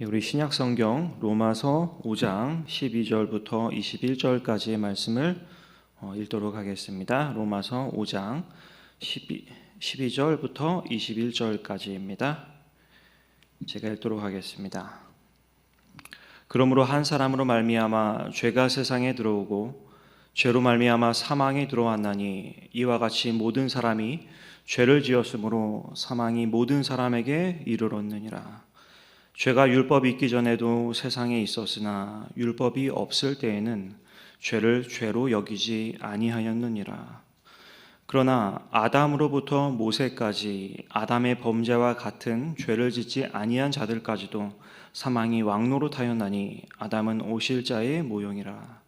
예, 우리 신약 성경 로마서 5장 12절부터 21절까지의 말씀을 어, 읽도록 하겠습니다. 로마서 5장 12, 12절부터 21절까지입니다. 제가 읽도록 하겠습니다. 그러므로 한 사람으로 말미암아 죄가 세상에 들어오고 죄로 말미암아 사망이 들어왔나니 이와 같이 모든 사람이 죄를 지었으므로 사망이 모든 사람에게 이르렀느니라. 죄가 율법이 있기 전에도 세상에 있었으나 율법이 없을 때에는 죄를 죄로 여기지 아니하였느니라. 그러나 아담으로부터 모세까지 아담의 범죄와 같은 죄를 짓지 아니한 자들까지도 사망이 왕노릇하였나니 아담은 오실 자의 모형이라.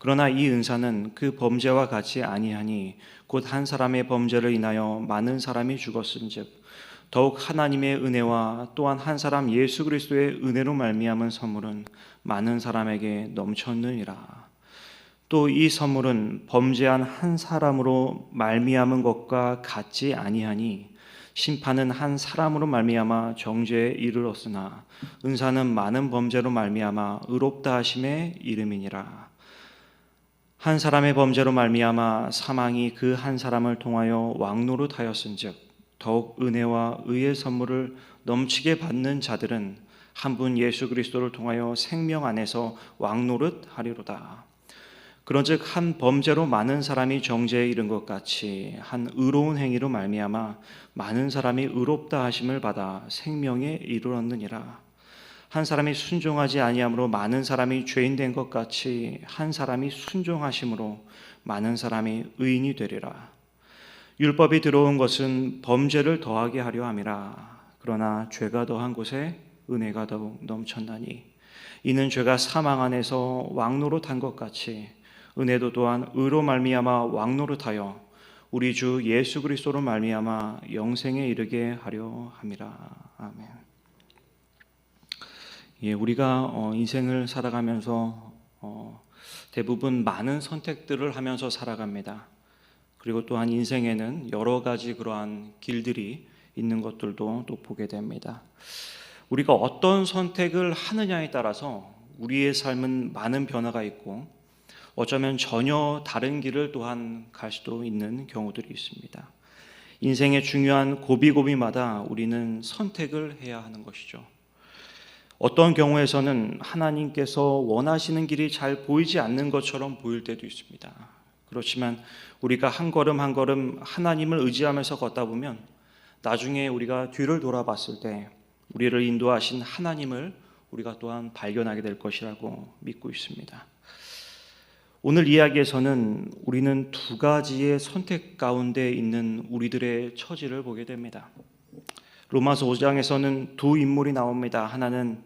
그러나 이 은사는 그 범죄와 같이 아니하니 곧 한 사람의 범죄를 인하여 많은 사람이 죽었은즉 더욱 하나님의 은혜와 또한 한 사람 예수 그리스도의 은혜로 말미암은 선물은 많은 사람에게 넘쳤느니라. 또 이 선물은 범죄한 한 사람으로 말미암은 것과 같지 아니하니 심판은 한 사람으로 말미암아 정죄에 이르렀으나 은사는 많은 범죄로 말미암아 의롭다 하심의 이름이니라. 한 사람의 범죄로 말미암아 사망이 그 한 사람을 통하여 왕노릇하였은즉 더욱 은혜와 의의 선물을 넘치게 받는 자들은 한 분 예수 그리스도를 통하여 생명 안에서 왕노릇 하리로다. 그런즉 한 범죄로 많은 사람이 정죄에 이른 것 같이 한 의로운 행위로 말미암아 많은 사람이 의롭다 하심을 받아 생명에 이르렀느니라. 한 사람이 순종하지 아니함으로 많은 사람이 죄인 된 것 같이 한 사람이 순종하심으로 많은 사람이 의인이 되리라. 율법이 들어온 것은 범죄를 더하게 하려 함이라. 그러나 죄가 더한 곳에 은혜가 더욱 넘쳤나니 이는 죄가 사망 안에서 왕노릇한 것 같이 은혜도 또한 의로 말미암아 왕노릇하여 우리 주 예수 그리스도로 말미암아 영생에 이르게 하려 함이라. 아멘. 예, 우리가 어, 인생을 살아가면서 어, 대부분 많은 선택들을 하면서 살아갑니다. 그리고 또한 인생에는 여러 가지 그러한 길들이 있는 것들도 또 보게 됩니다. 우리가 어떤 선택을 하느냐에 따라서 우리의 삶은 많은 변화가 있고 어쩌면 전혀 다른 길을 또한 갈 수도 있는 경우들이 있습니다. 인생의 중요한 고비고비마다 우리는 선택을 해야 하는 것이죠. 어떤 경우에서는 하나님께서 원하시는 길이 잘 보이지 않는 것처럼 보일 때도 있습니다. 그렇지만 우리가 한 걸음 한 걸음 하나님을 의지하면서 걷다 보면 나중에 우리가 뒤를 돌아봤을 때 우리를 인도하신 하나님을 우리가 또한 발견하게 될 것이라고 믿고 있습니다. 오늘 이야기에서는 우리는 두 가지의 선택 가운데 있는 우리들의 처지를 보게 됩니다. 로마서 5장에서는 두 인물이 나옵니다. 하나는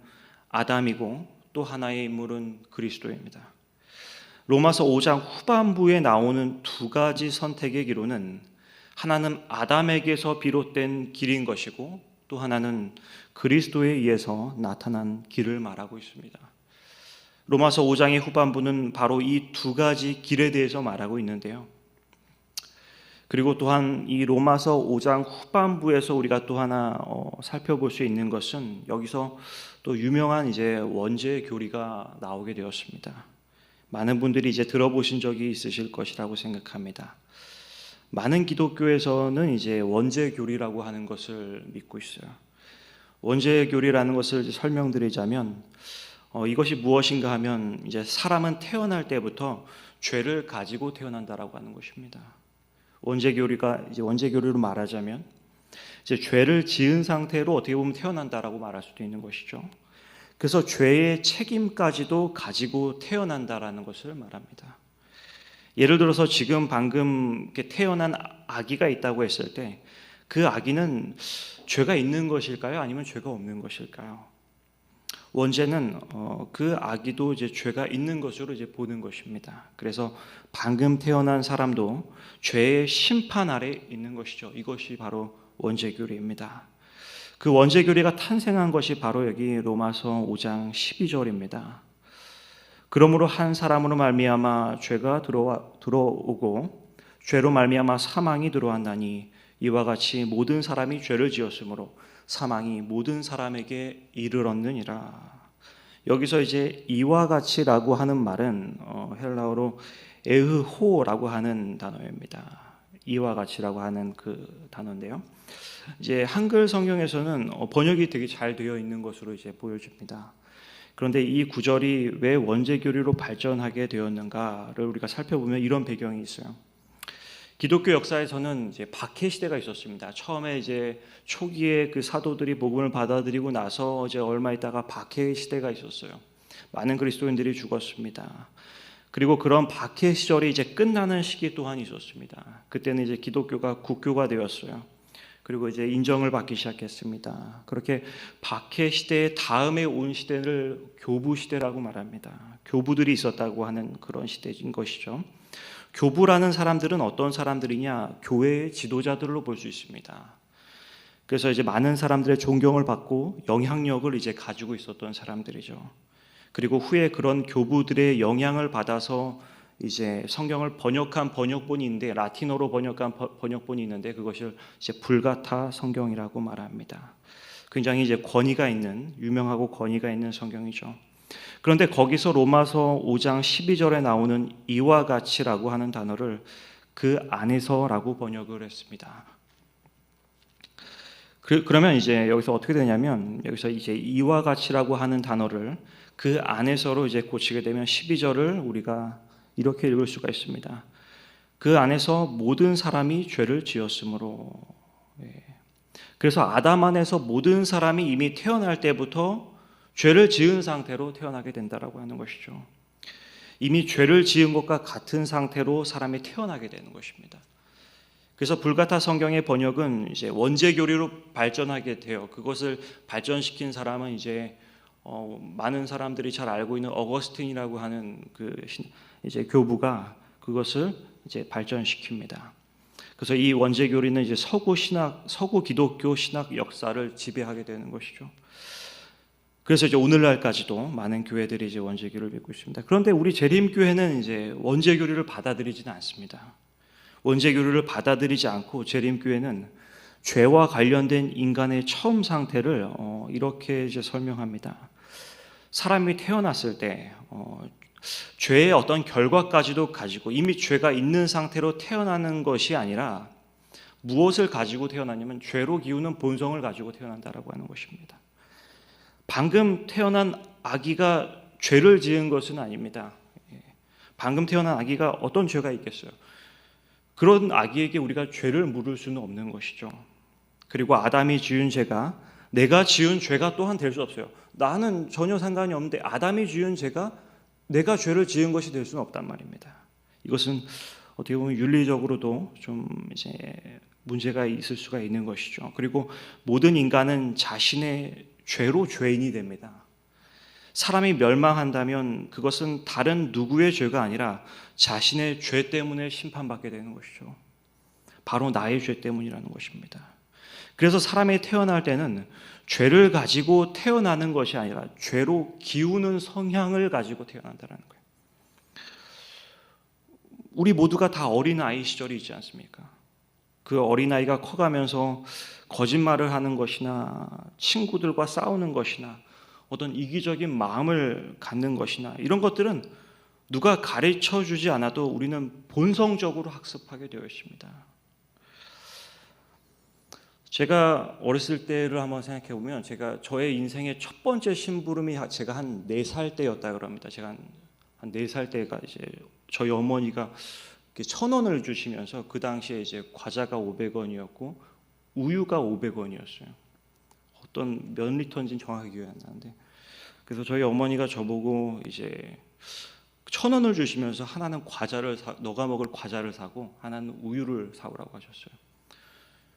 아담이고 또 하나의 인물은 그리스도입니다. 로마서 5장 후반부에 나오는 두 가지 선택의 기로는 하나는 아담에게서 비롯된 길인 것이고 또 하나는 그리스도에 의해서 나타난 길을 말하고 있습니다. 로마서 5장의 후반부는 바로 이 두 가지 길에 대해서 말하고 있는데요. 그리고 또한 이 로마서 5장 후반부에서 우리가 또 하나 어, 살펴볼 수 있는 것은 여기서 또 유명한 이제 원죄 교리가 나오게 되었습니다. 많은 분들이 이제 들어보신 적이 있으실 것이라고 생각합니다. 많은 기독교에서는 이제 원죄 교리라고 하는 것을 믿고 있어요. 원죄 교리라는 것을 설명드리자면 어, 이것이 무엇인가 하면 이제 사람은 태어날 때부터 죄를 가지고 태어난다라고 하는 것입니다. 원죄 교리가 이제 원죄 교리로 말하자면 이제 죄를 지은 상태로 어떻게 보면 태어난다라고 말할 수도 있는 것이죠. 그래서 죄의 책임까지도 가지고 태어난다라는 것을 말합니다. 예를 들어서 지금 방금 태어난 아기가 있다고 했을 때 그 아기는 죄가 있는 것일까요? 아니면 죄가 없는 것일까요? 원죄는 어, 그 아기도 이제 죄가 있는 것으로 이제 보는 것입니다. 그래서 방금 태어난 사람도 죄의 심판 아래 있는 것이죠. 이것이 바로 원죄 교리입니다. 그 원죄 교리가 탄생한 것이 바로 여기 로마서 5장 12절입니다. 그러므로 한 사람으로 말미암아 죄가 들어와 들어오고 죄로 말미암아 사망이 들어왔나니 이와 같이 모든 사람이 죄를 지었으므로 사망이 모든 사람에게 이르렀느니라. 여기서 이제 이와 같이라고 하는 말은 어, 헬라어로 에흐호라고 하는 단어입니다. 이와 같이라고 하는 그 단어인데요. 이제 한글 성경에서는 어, 번역이 되게 잘 되어 있는 것으로 이제 보여집니다. 그런데 이 구절이 왜 원죄 교리로 발전하게 되었는가를 우리가 살펴보면 이런 배경이 있어요. 기독교 역사에서는 이제 박해 시대가 있었습니다. 처음에 이제 초기에 그 사도들이 복음을 받아들이고 나서 이제 얼마 있다가 박해 시대가 있었어요. 많은 그리스도인들이 죽었습니다. 그리고 그런 박해 시절이 이제 끝나는 시기 또한 있었습니다. 그때는 이제 기독교가 국교가 되었어요. 그리고 이제 인정을 받기 시작했습니다. 그렇게 박해 시대 다음에 온 시대를 교부 시대라고 말합니다. 교부들이 있었다고 하는 그런 시대인 것이죠. 교부라는 사람들은 어떤 사람들이냐? 교회의 지도자들로 볼 수 있습니다. 그래서 이제 많은 사람들의 존경을 받고 영향력을 이제 가지고 있었던 사람들이죠. 그리고 후에 그런 교부들의 영향을 받아서 이제 성경을 번역한 번역본이 있는데 라틴어로 번역한 번역본이 있는데 그것을 이제 불가타 성경이라고 말합니다. 굉장히 이제 권위가 있는 유명하고 권위가 있는 성경이죠. 그런데 거기서 로마서 5장 12절에 나오는 이와 같이라고 하는 단어를 그 안에서라고 번역을 했습니다. 그, 그러면 이제 여기서 어떻게 되냐면 여기서 이제 이와 같이라고 하는 단어를 그 안에서로 이제 고치게 되면 12절을 우리가 이렇게 읽을 수가 있습니다. 그 안에서 모든 사람이 죄를 지었으므로 예. 그래서 아담 안에서 모든 사람이 이미 태어날 때부터 죄를 지은 상태로 태어나게 된다라고 하는 것이죠. 이미 죄를 지은 것과 같은 상태로 사람이 태어나게 되는 것입니다. 그래서 불가타 성경의 번역은 이제 원죄 교리로 발전하게 돼요. 그것을 발전시킨 사람은 이제 어, 많은 사람들이 잘 알고 있는 어거스틴이라고 하는 그 이제 교부가 그것을 이제 발전시킵니다. 그래서 이 원죄 교리는 이제 서구 신학, 서구 기독교 신학 역사를 지배하게 되는 것이죠. 그래서 이제 오늘날까지도 많은 교회들이 이제 원죄 교리를 믿고 있습니다. 그런데 우리 재림 교회는 이제 원죄 교리를 받아들이지는 않습니다. 원죄 교리를 받아들이지 않고 재림 교회는 죄와 관련된 인간의 처음 상태를 어, 이렇게 이제 설명합니다. 사람이 태어났을 때 어, 죄의 어떤 결과까지도 가지고 이미 죄가 있는 상태로 태어나는 것이 아니라 무엇을 가지고 태어나냐면 죄로 기우는 본성을 가지고 태어난다라고 하는 것입니다. 방금 태어난 아기가 죄를 지은 것은 아닙니다. 예. 방금 태어난 아기가 어떤 죄가 있겠어요? 그런 아기에게 우리가 죄를 물을 수는 없는 것이죠. 그리고 아담이 지은 죄가 내가 지은 죄가 또한 될 수 없어요. 나는 전혀 상관이 없는데 아담이 지은 죄가 내가 죄를 지은 것이 될 수는 없단 말입니다. 이것은 어떻게 보면 윤리적으로도 좀 이제 문제가 있을 수가 있는 것이죠. 그리고 모든 인간은 자신의 죄로 죄인이 됩니다. 사람이 멸망한다면 그것은 다른 누구의 죄가 아니라 자신의 죄 때문에 심판받게 되는 것이죠. 바로 나의 죄 때문이라는 것입니다. 그래서 사람이 태어날 때는 죄를 가지고 태어나는 것이 아니라 죄로 기우는 성향을 가지고 태어난다는 거예요. 우리 모두가 다 어린 아이 시절이 있지 않습니까? 그 어린 아이가 커가면서 거짓말을 하는 것이나 친구들과 싸우는 것이나 어떤 이기적인 마음을 갖는 것이나 이런 것들은 누가 가르쳐 주지 않아도 우리는 본성적으로 학습하게 되어 있습니다. 제가 어렸을 때를 한번 생각해 보면 제가 저의 인생의 첫 번째 심부름이 제가 한 네 살 때였다 그럽니다. 제가 한 네 살 때가 이제 저희 어머니가 천 원을 주시면서 그 당시에 이제 과자가 500원이었고 우유가 500원이었어요. 어떤 몇 리터인지는 정확하게 기억이 안 나는데 그래서 저희 어머니가 저보고 이제 천 원을 주시면서 하나는 과자를 사, 너가 먹을 과자를 사고 하나는 우유를 사오라고 하셨어요.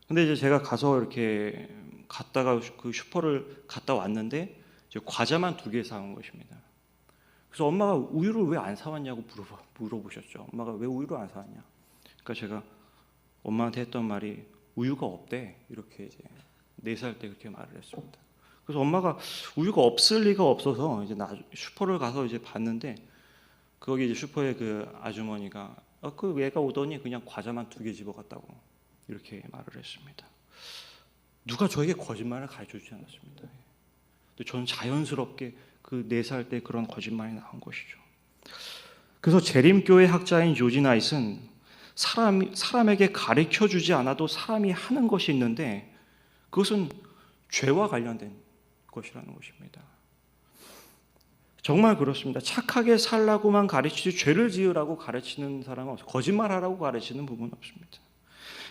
근데 이제 제가 가서 이렇게 갔다가 그 슈퍼를 갔다 왔는데 과자만 두 개 사온 것입니다. 그래서 엄마가 우유를 왜 안 사왔냐고 물어봐, 물어보셨죠. 엄마가 왜 우유를 안 사왔냐. 그러니까 제가 엄마한테 했던 말이 우유가 없대 이렇게 이제 네 살 때 그렇게 말을 했습니다. 그래서 엄마가 우유가 없을 리가 없어서 이제 나 슈퍼를 가서 이제 봤는데 거기 이제 슈퍼에 그 아주머니가 어, 그 얘가 오더니 그냥 과자만 두 개 집어갔다고 이렇게 말을 했습니다. 누가 저에게 거짓말을 가르쳐 주지 않았습니다. 근데 저는 자연스럽게 그 네 살 때 그런 거짓말이 나온 것이죠. 그래서 재림교회 학자인 조지 나잇은 사람 사람에게 가르쳐 주지 않아도 사람이 하는 것이 있는데 그것은 죄와 관련된 것이라는 것입니다. 정말 그렇습니다. 착하게 살라고만 가르치지 죄를 지으라고 가르치는 사람은 없어요. 거짓말하라고 가르치는 부분은 없습니다.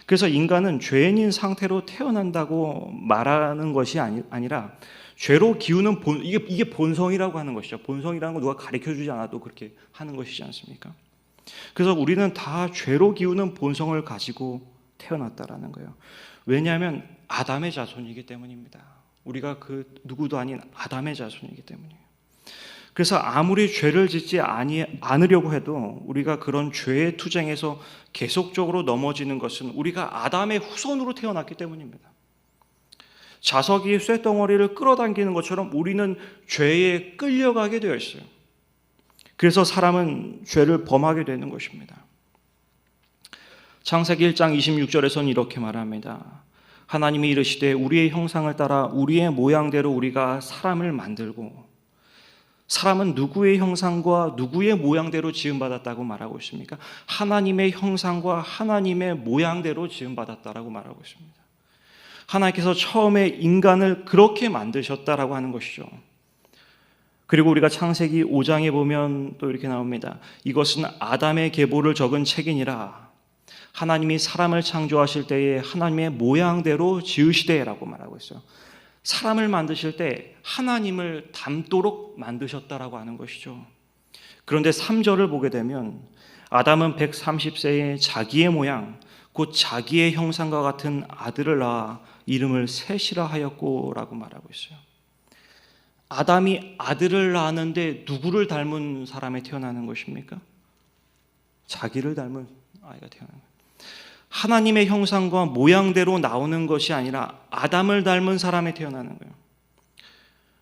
그래서 인간은 죄인인 상태로 태어난다고 말하는 것이 아니, 아니라 죄로 기우는 본 이게 이게 본성이라고 하는 것이죠. 본성이라는 거 누가 가르쳐 주지 않아도 그렇게 하는 것이지 않습니까? 그래서 우리는 다 죄로 기우는 본성을 가지고 태어났다라는 거예요. 왜냐하면 아담의 자손이기 때문입니다. 우리가 그 누구도 아닌 아담의 자손이기 때문이에요. 그래서 아무리 죄를 짓지 아니, 않으려고 해도 우리가 그런 죄의 투쟁에서 계속적으로 넘어지는 것은 우리가 아담의 후손으로 태어났기 때문입니다. 자석이 쇳덩어리를 끌어당기는 것처럼 우리는 죄에 끌려가게 되어 있어요. 그래서 사람은 죄를 범하게 되는 것입니다. 창세기 1장 26절에서는 이렇게 말합니다. 하나님이 이르시되 우리의 형상을 따라 우리의 모양대로 우리가 사람을 만들고 사람은 누구의 형상과 누구의 모양대로 지음받았다고 말하고 있습니까? 하나님의 형상과 하나님의 모양대로 지음받았다라고 말하고 있습니다. 하나님께서 처음에 인간을 그렇게 만드셨다라고 하는 것이죠. 그리고 우리가 창세기 5장에 보면 또 이렇게 나옵니다. 이것은 아담의 계보를 적은 책이니라. 하나님이 사람을 창조하실 때에 하나님의 모양대로 지으시되라고 말하고 있어요. 사람을 만드실 때 하나님을 닮도록 만드셨다라고 하는 것이죠. 그런데 3절을 보게 되면 아담은 130세에 자기의 모양, 곧 자기의 형상과 같은 아들을 낳아 이름을 셋이라 하였고라고 말하고 있어요. 아담이 아들을 낳았는데 누구를 닮은 사람이 태어나는 것입니까? 자기를 닮은 아이가 태어나는 거예요. 하나님의 형상과 모양대로 나오는 것이 아니라 아담을 닮은 사람이 태어나는 거예요.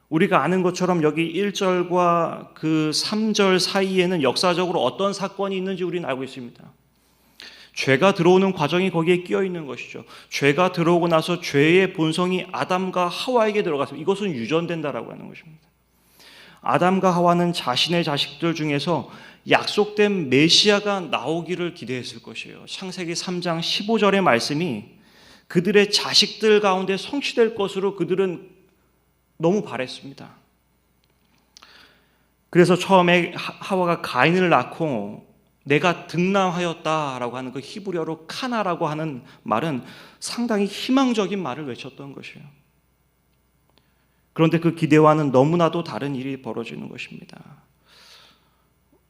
우리가 아는 것처럼 여기 1절과 그 3절 사이에는 역사적으로 어떤 사건이 있는지 우리는 알고 있습니다. 죄가 들어오는 과정이 거기에 끼어 있는 것이죠. 죄가 들어오고 나서 죄의 본성이 아담과 하와에게 들어가서 이것은 유전된다라고 하는 것입니다. 아담과 하와는 자신의 자식들 중에서 약속된 메시아가 나오기를 기대했을 것이에요. 창세기 3장 15절의 말씀이 그들의 자식들 가운데 성취될 것으로 그들은 너무 바랬습니다. 그래서 처음에 하와가 가인을 낳고 내가 등남하였다라고 하는 그 히브리어로 카나라고 하는 말은 상당히 희망적인 말을 외쳤던 것이에요. 그런데 그 기대와는 너무나도 다른 일이 벌어지는 것입니다.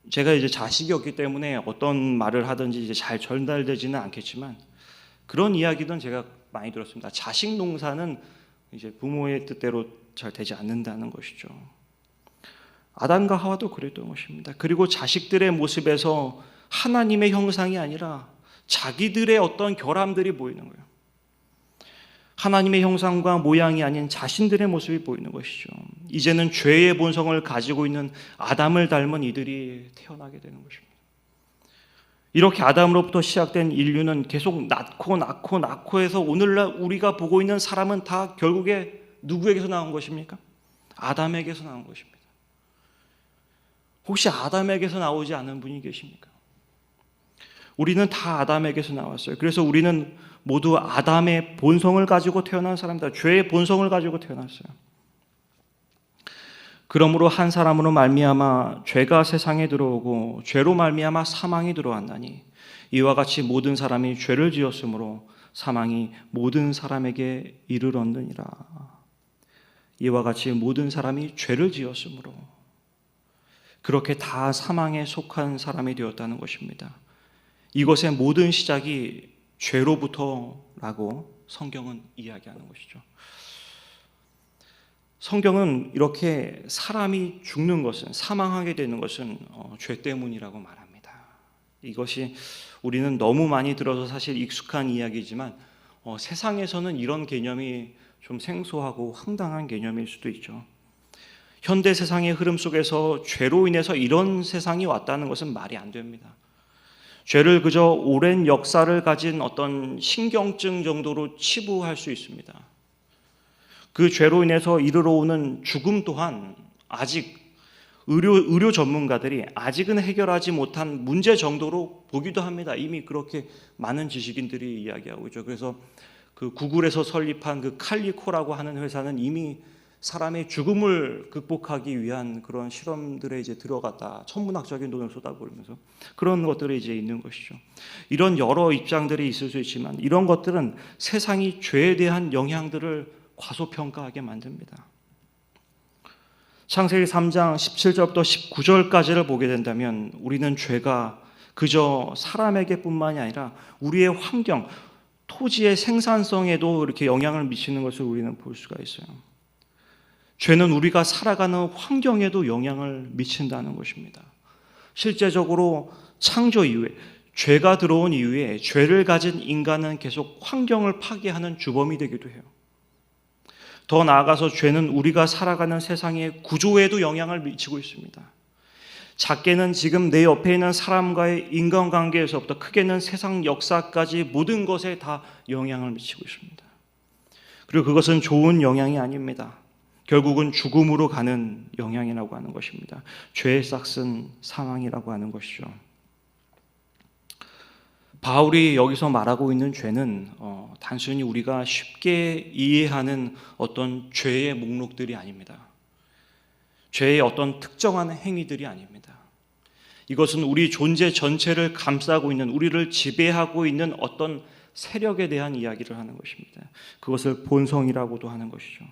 제가 이제 자식이 없기 때문에 어떤 말을 하든지 이제 잘 전달되지는 않겠지만 그런 이야기는 제가 많이 들었습니다. 자식 농사는 이제 부모의 뜻대로 잘 되지 않는다는 것이죠. 아담과 하와도 그랬던 것입니다. 그리고 자식들의 모습에서 하나님의 형상이 아니라 자기들의 어떤 결함들이 보이는 거예요. 하나님의 형상과 모양이 아닌 자신들의 모습이 보이는 것이죠. 이제는 죄의 본성을 가지고 있는 아담을 닮은 이들이 태어나게 되는 것입니다. 이렇게 아담으로부터 시작된 인류는 계속 낳고 낳고 낳고 해서 오늘날 우리가 보고 있는 사람은 다 결국에 누구에게서 나온 것입니까? 아담에게서 나온 것입니다. 혹시 아담에게서 나오지 않은 분이 계십니까? 우리는 다 아담에게서 나왔어요. 그래서 우리는 모두 아담의 본성을 가지고 태어난 사람이다. 죄의 본성을 가지고 태어났어요. 그러므로 한 사람으로 말미암아 죄가 세상에 들어오고 죄로 말미암아 사망이 들어왔나니 이와 같이 모든 사람이 죄를 지었으므로 사망이 모든 사람에게 이르렀느니라. 이와 같이 모든 사람이 죄를 지었으므로 그렇게 다 사망에 속한 사람이 되었다는 것입니다. 이것의 모든 시작이 죄로부터라고 성경은 이야기하는 것이죠. 성경은 이렇게 사람이 죽는 것은 사망하게 되는 것은 어, 죄 때문이라고 말합니다. 이것이 우리는 너무 많이 들어서 사실 익숙한 이야기지만 어, 세상에서는 이런 개념이 좀 생소하고 황당한 개념일 수도 있죠. 현대 세상의 흐름 속에서 죄로 인해서 이런 세상이 왔다는 것은 말이 안 됩니다. 죄를 그저 오랜 역사를 가진 어떤 신경증 정도로 치부할 수 있습니다. 그 죄로 인해서 이르러 오는 죽음 또한 아직 의료, 의료 전문가들이 아직은 해결하지 못한 문제 정도로 보기도 합니다. 이미 그렇게 많은 지식인들이 이야기하고 있죠. 그래서 그 구글에서 설립한 그 칼리코라고 하는 회사는 이미 사람의 죽음을 극복하기 위한 그런 실험들에 이제 들어갔다. 천문학적인 돈을 쏟아부으면서 그런 것들이 이제 있는 것이죠. 이런 여러 입장들이 있을 수 있지만 이런 것들은 세상이 죄에 대한 영향들을 과소평가하게 만듭니다. 창세기 3장 17절부터 19절까지를 보게 된다면 우리는 죄가 그저 사람에게뿐만이 아니라 우리의 환경, 토지의 생산성에도 이렇게 영향을 미치는 것을 우리는 볼 수가 있어요. 죄는 우리가 살아가는 환경에도 영향을 미친다는 것입니다. 실제적으로 창조 이후에 죄가 들어온 이후에 죄를 가진 인간은 계속 환경을 파괴하는 주범이 되기도 해요. 더 나아가서 죄는 우리가 살아가는 세상의 구조에도 영향을 미치고 있습니다. 작게는 지금 내 옆에 있는 사람과의 인간관계에서부터 크게는 세상 역사까지 모든 것에 다 영향을 미치고 있습니다. 그리고 그것은 좋은 영향이 아닙니다. 결국은 죽음으로 가는 영향이라고 하는 것입니다. 죄의 싹은 사망이라고 하는 것이죠. 바울이 여기서 말하고 있는 죄는 어, 단순히 우리가 쉽게 이해하는 어떤 죄의 목록들이 아닙니다. 죄의 어떤 특정한 행위들이 아닙니다. 이것은 우리 존재 전체를 감싸고 있는 우리를 지배하고 있는 어떤 세력에 대한 이야기를 하는 것입니다. 그것을 본성이라고도 하는 것이죠.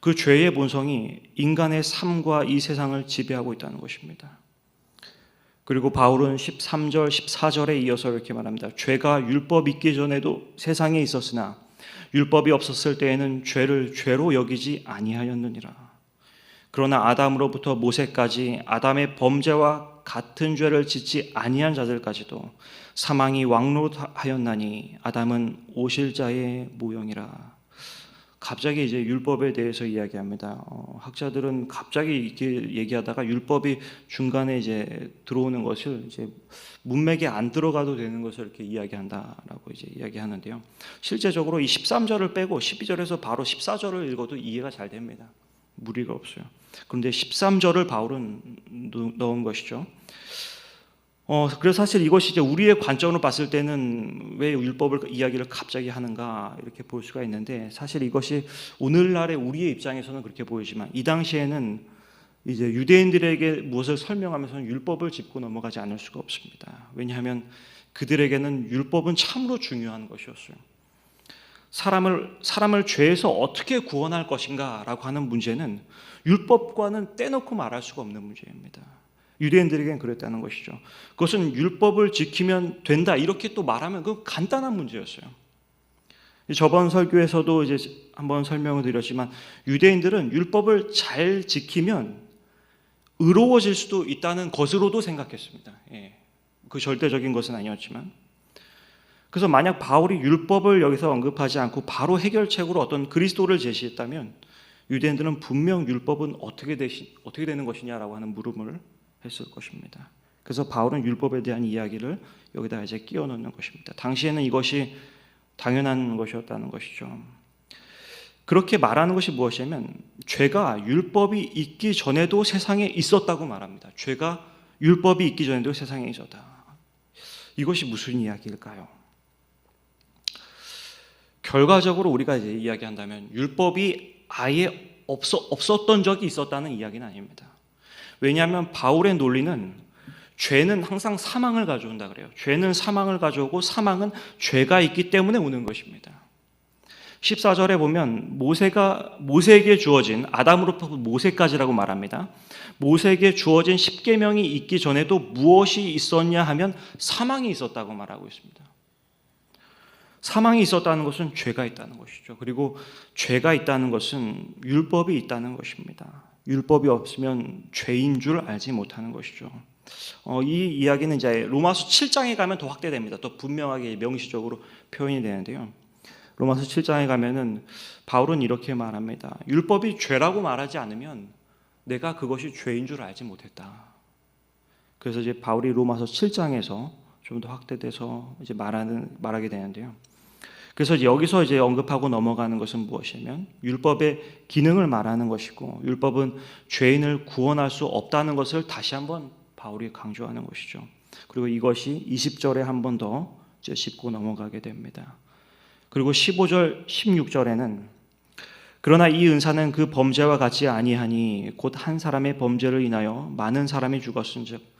그 죄의 본성이 인간의 삶과 이 세상을 지배하고 있다는 것입니다. 그리고 바울은 13절, 14절에 이어서 이렇게 말합니다. 죄가 율법 있기 전에도 세상에 있었으나 율법이 없었을 때에는 죄를 죄로 여기지 아니하였느니라. 그러나 아담으로부터 모세까지 아담의 범죄와 같은 죄를 짓지 아니한 자들까지도 사망이 왕노하였나니 아담은 오실 자의 모형이라. 갑자기 이제 율법에 대해서 이야기합니다. 어, 학자들은 갑자기 이렇게 얘기하다가 율법이 중간에 이제 들어오는 것을 이제 문맥에 안 들어가도 되는 것을 이렇게 이야기한다라고 이제 이야기하는데요. 실제적으로 이 13절을 빼고 12절에서 바로 14절을 읽어도 이해가 잘 됩니다. 무리가 없어요. 그런데 13절을 바울은 넣은 것이죠. 어, 그래서 사실 이것이 이제 우리의 관점으로 봤을 때는 왜 율법을 이야기를 갑자기 하는가 이렇게 볼 수가 있는데 사실 이것이 오늘날의 우리의 입장에서는 그렇게 보이지만 이 당시에는 이제 유대인들에게 무엇을 설명하면서는 율법을 짚고 넘어가지 않을 수가 없습니다. 왜냐하면 그들에게는 율법은 참으로 중요한 것이었어요. 사람을 사람을 죄에서 어떻게 구원할 것인가라고 하는 문제는 율법과는 떼놓고 말할 수가 없는 문제입니다. 유대인들에게는 그랬다는 것이죠. 그것은 율법을 지키면 된다 이렇게 또 말하면 그 간단한 문제였어요. 저번 설교에서도 이제 한번 설명을 드렸지만 유대인들은 율법을 잘 지키면 의로워질 수도 있다는 것으로도 생각했습니다. 예. 그 절대적인 것은 아니었지만 그래서 만약 바울이 율법을 여기서 언급하지 않고 바로 해결책으로 어떤 그리스도를 제시했다면 유대인들은 분명 율법은 어떻게 되시 어떻게 되는 것이냐라고 하는 물음을 했을 것입니다. 그래서 바울은 율법에 대한 이야기를 여기다 이제 끼워 넣는 것입니다. 당시에는 이것이 당연한 것이었다는 것이죠. 그렇게 말하는 것이 무엇이냐면 죄가 율법이 있기 전에도 세상에 있었다고 말합니다. 죄가 율법이 있기 전에도 세상에 있었다. 이것이 무슨 이야기일까요? 결과적으로 우리가 이제 이야기한다면 율법이 아예 없어, 없었던 적이 있었다는 이야기는 아닙니다. 왜냐하면 바울의 논리는 죄는 항상 사망을 가져온다 그래요. 죄는 사망을 가져오고 사망은 죄가 있기 때문에 오는 것입니다. 14절에 보면 모세가 모세에게 주어진 아담으로부터 모세까지라고 말합니다. 모세에게 주어진 10계명이 있기 전에도 무엇이 있었냐 하면 사망이 있었다고 말하고 있습니다. 사망이 있었다는 것은 죄가 있다는 것이죠. 그리고 죄가 있다는 것은 율법이 있다는 것입니다. 율법이 없으면 죄인 줄 알지 못하는 것이죠. 어, 이 이야기는 이제 로마서 7장에 가면 더 확대됩니다. 또 분명하게 명시적으로 표현이 되는데요. 로마서 7장에 가면은 바울은 이렇게 말합니다. 율법이 죄라고 말하지 않으면 내가 그것이 죄인 줄 알지 못했다. 그래서 이제 바울이 로마서 7장에서 좀 더 확대돼서 이제 말하는 말하게 되는데요. 그래서 여기서 이제 언급하고 넘어가는 것은 무엇이냐면 율법의 기능을 말하는 것이고 율법은 죄인을 구원할 수 없다는 것을 다시 한번 바울이 강조하는 것이죠. 그리고 이것이 20절에 한 번 더 짚고 넘어가게 됩니다. 그리고 15절, 16절에는 그러나 이 은사는 그 범죄와 같지 아니하니 곧 한 사람의 범죄를 인하여 많은 사람이 죽었은즉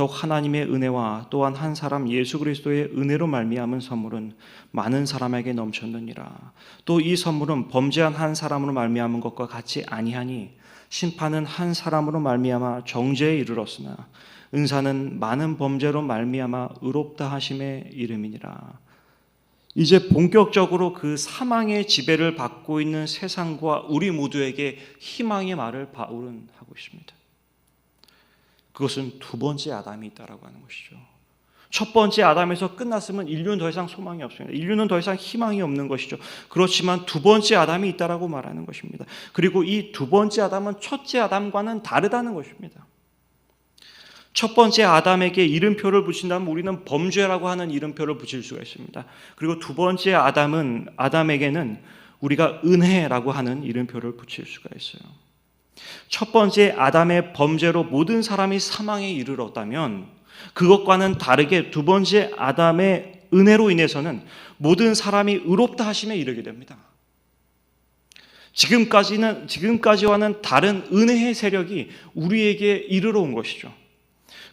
더욱 하나님의 은혜와 또한 한 사람 예수 그리스도의 은혜로 말미암은 선물은 많은 사람에게 넘쳤느니라. 또 이 선물은 범죄한 한 사람으로 말미암은 것과 같이 아니하니 심판은 한 사람으로 말미암아 정죄에 이르렀으나 은사는 많은 범죄로 말미암아 의롭다 하심의 이름이니라. 이제 본격적으로 그 사망의 지배를 받고 있는 세상과 우리 모두에게 희망의 말을 바울은 하고 있습니다. 그것은 두 번째 아담이 있다라고 하는 것이죠. 첫 번째 아담에서 끝났으면 인류는 더 이상 소망이 없습니다. 인류는 더 이상 희망이 없는 것이죠. 그렇지만 두 번째 아담이 있다라고 말하는 것입니다. 그리고 이 두 번째 아담은 첫째 아담과는 다르다는 것입니다. 첫 번째 아담에게 이름표를 붙인다면 우리는 범죄라고 하는 이름표를 붙일 수가 있습니다. 그리고 두 번째 아담은 아담에게는 우리가 은혜라고 하는 이름표를 붙일 수가 있어요. 첫 번째 아담의 범죄로 모든 사람이 사망에 이르렀다면 그것과는 다르게 두 번째 아담의 은혜로 인해서는 모든 사람이 의롭다 하심에 이르게 됩니다. 지금까지는 지금까지와는 다른 은혜의 세력이 우리에게 이르러 온 것이죠.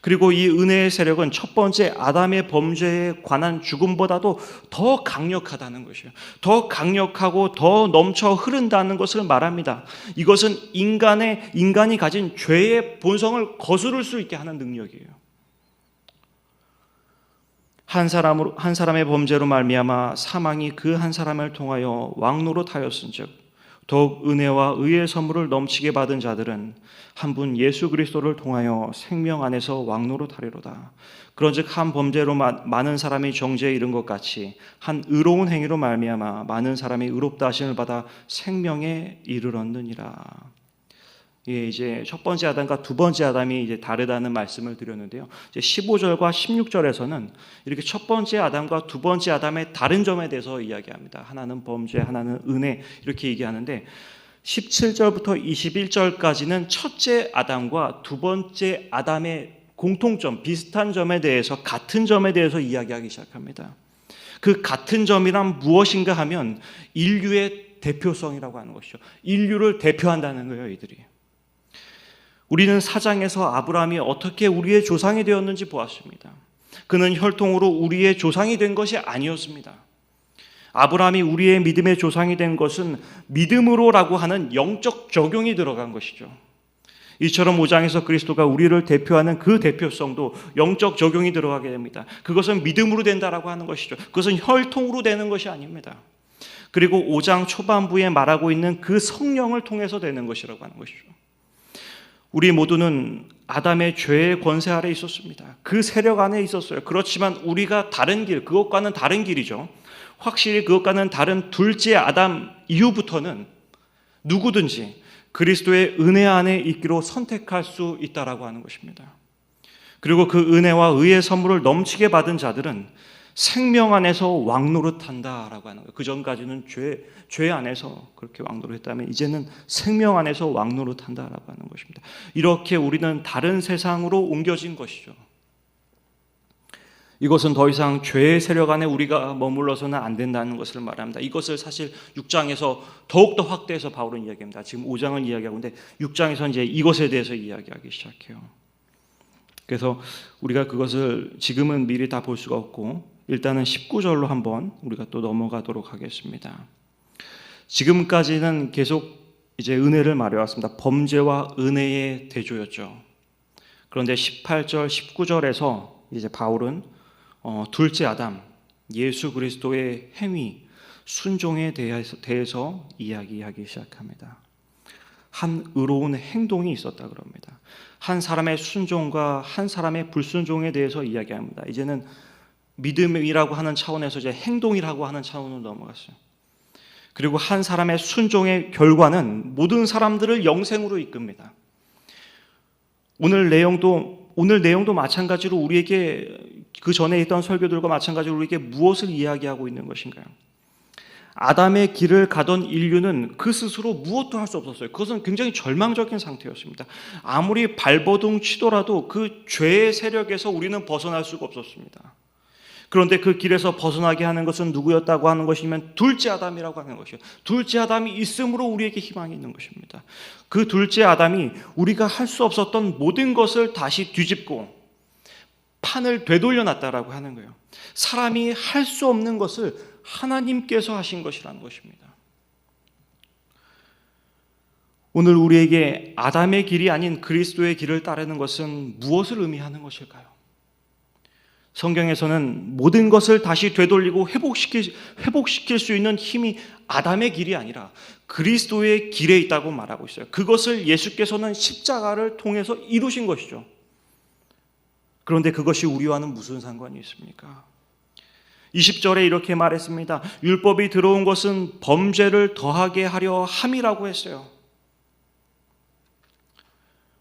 그리고 이 은혜의 세력은 첫 번째 아담의 범죄에 관한 죽음보다도 더 강력하다는 것이에요. 더 강력하고 더 넘쳐 흐른다는 것을 말합니다. 이것은 인간의 인간이 가진 죄의 본성을 거스를 수 있게 하는 능력이에요. 한 사람으로 한 사람의 범죄로 말미암아 사망이 그 한 사람을 통하여 왕노로 타였은즉 더욱 은혜와 의의 선물을 넘치게 받은 자들은 한 분 예수 그리스도를 통하여 생명 안에서 왕노로 타리로다. 그런즉 한 범죄로 많은 사람이 정죄에 이른 것 같이 한 의로운 행위로 말미암아 많은 사람이 의롭다 하심을 받아 생명에 이르렀느니라. 예, 이제 첫 번째 아담과 두 번째 아담이 이제 다르다는 말씀을 드렸는데요. 이제 15절과 16절에서는 이렇게 첫 번째 아담과 두 번째 아담의 다른 점에 대해서 이야기합니다. 하나는 범죄, 하나는 은혜 이렇게 얘기하는데 17절부터 21절까지는 첫째 아담과 두 번째 아담의 공통점, 비슷한 점에 대해서 같은 점에 대해서 이야기하기 시작합니다. 그 같은 점이란 무엇인가 하면 인류의 대표성이라고 하는 것이죠. 인류를 대표한다는 거예요, 이들이. 우리는 사장에서 아브라함이 어떻게 우리의 조상이 되었는지 보았습니다. 그는 혈통으로 우리의 조상이 된 것이 아니었습니다. 아브라함이 우리의 믿음의 조상이 된 것은 믿음으로라고 하는 영적 적용이 들어간 것이죠. 이처럼 5장에서 그리스도가 우리를 대표하는 그 대표성도 영적 적용이 들어가게 됩니다. 그것은 믿음으로 된다라고 하는 것이죠. 그것은 혈통으로 되는 것이 아닙니다. 그리고 5장 초반부에 말하고 있는 그 성령을 통해서 되는 것이라고 하는 것이죠. 우리 모두는 아담의 죄의 권세 아래 있었습니다. 그 세력 안에 있었어요. 그렇지만 우리가 다른 길, 그것과는 다른 길이죠. 확실히 그것과는 다른 둘째 아담 이후부터는 누구든지 그리스도의 은혜 안에 있기로 선택할 수 있다라고 하는 것입니다. 그리고 그 은혜와 의의 선물을 넘치게 받은 자들은 생명 안에서 왕노릇한다라고 하는 거예요. 그 전까지는 죄, 죄 안에서 그렇게 왕노릇했다면 이제는 생명 안에서 왕노릇한다라고 하는 것입니다. 이렇게 우리는 다른 세상으로 옮겨진 것이죠. 이것은 더 이상 죄의 세력 안에 우리가 머물러서는 안 된다는 것을 말합니다. 이것을 사실 6장에서 더욱더 확대해서 바울은 이야기합니다. 지금 5장을 이야기하고 있는데 6장에서 이제 이것에 대해서 이야기하기 시작해요. 그래서 우리가 그것을 지금은 미리 다 볼 수가 없고 일단은 19절로 한번 우리가 또 넘어가도록 하겠습니다. 지금까지는 계속 이제 은혜를 말해왔습니다. 범죄와 은혜의 대조였죠. 그런데 18절, 19절에서 이제 바울은 어, 둘째 아담, 예수 그리스도의 행위, 순종에 대해서, 대해서 이야기하기 시작합니다. 한 의로운 행동이 있었다 그럽니다. 한 사람의 순종과 한 사람의 불순종에 대해서 이야기합니다. 이제는 믿음이라고 하는 차원에서 이제 행동이라고 하는 차원으로 넘어갔어요. 그리고 한 사람의 순종의 결과는 모든 사람들을 영생으로 이끕니다. 오늘 내용도 오늘 내용도 마찬가지로 우리에게 그 전에 있던 설교들과 마찬가지로 우리에게 무엇을 이야기하고 있는 것인가요? 아담의 길을 가던 인류는 그 스스로 무엇도 할 수 없었어요. 그것은 굉장히 절망적인 상태였습니다. 아무리 발버둥 치더라도 그 죄의 세력에서 우리는 벗어날 수가 없었습니다. 그런데 그 길에서 벗어나게 하는 것은 누구였다고 하는 것이면 둘째 아담이라고 하는 것이요. 둘째 아담이 있음으로 우리에게 희망이 있는 것입니다. 그 둘째 아담이 우리가 할 수 없었던 모든 것을 다시 뒤집고 판을 되돌려 놨다라고 하는 거예요. 사람이 할 수 없는 것을 하나님께서 하신 것이라는 것입니다. 오늘 우리에게 아담의 길이 아닌 그리스도의 길을 따르는 것은 무엇을 의미하는 것일까요? 성경에서는 모든 것을 다시 되돌리고 회복시킬, 회복시킬 수 있는 힘이 아담의 길이 아니라 그리스도의 길에 있다고 말하고 있어요. 그것을 예수께서는 십자가를 통해서 이루신 것이죠. 그런데 그것이 우리와는 무슨 상관이 있습니까? 20절에 이렇게 말했습니다. 율법이 들어온 것은 범죄를 더하게 하려 함이라고 했어요.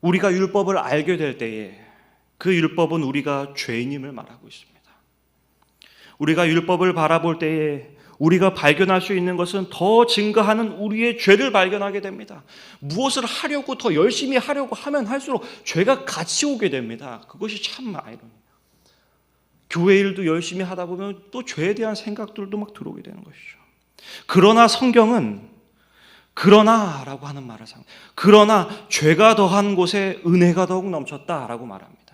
우리가 율법을 알게 될 때에 그 율법은 우리가 죄인임을 말하고 있습니다. 우리가 율법을 바라볼 때에 우리가 발견할 수 있는 것은 더 증가하는 우리의 죄를 발견하게 됩니다. 무엇을 하려고 더 열심히 하려고 하면 할수록 죄가 같이 오게 됩니다. 그것이 참 아이러니. 교회 일도 열심히 하다 보면 또 죄에 대한 생각들도 막 들어오게 되는 것이죠. 그러나 성경은 그러나라고 하는 말을 상. 그러나 죄가 더한 곳에 은혜가 더욱 넘쳤다라고 말합니다.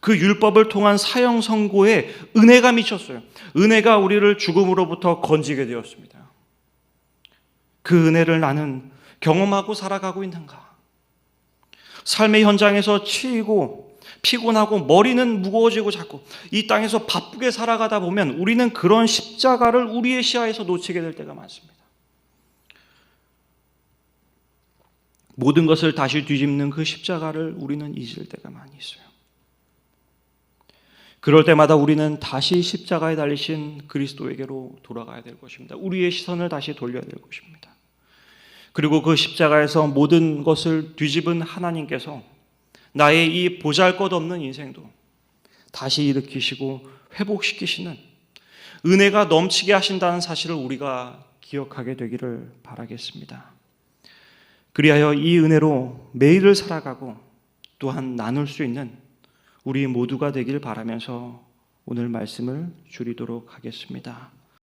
그 율법을 통한 사형 선고에 은혜가 미쳤어요. 은혜가 우리를 죽음으로부터 건지게 되었습니다. 그 은혜를 나는 경험하고 살아가고 있는가? 삶의 현장에서 치이고 피곤하고 머리는 무거워지고 자꾸 이 땅에서 바쁘게 살아가다 보면 우리는 그런 십자가를 우리의 시야에서 놓치게 될 때가 많습니다. 모든 것을 다시 뒤집는 그 십자가를 우리는 잊을 때가 많이 있어요. 그럴 때마다 우리는 다시 십자가에 달리신 그리스도에게로 돌아가야 될 것입니다. 우리의 시선을 다시 돌려야 될 것입니다. 그리고 그 십자가에서 모든 것을 뒤집은 하나님께서 나의 이 보잘 것 없는 인생도 다시 일으키시고 회복시키시는 은혜가 넘치게 하신다는 사실을 우리가 기억하게 되기를 바라겠습니다. 그리하여 이 은혜로 매일을 살아가고 또한 나눌 수 있는 우리 모두가 되길 바라면서 오늘 말씀을 줄이도록 하겠습니다.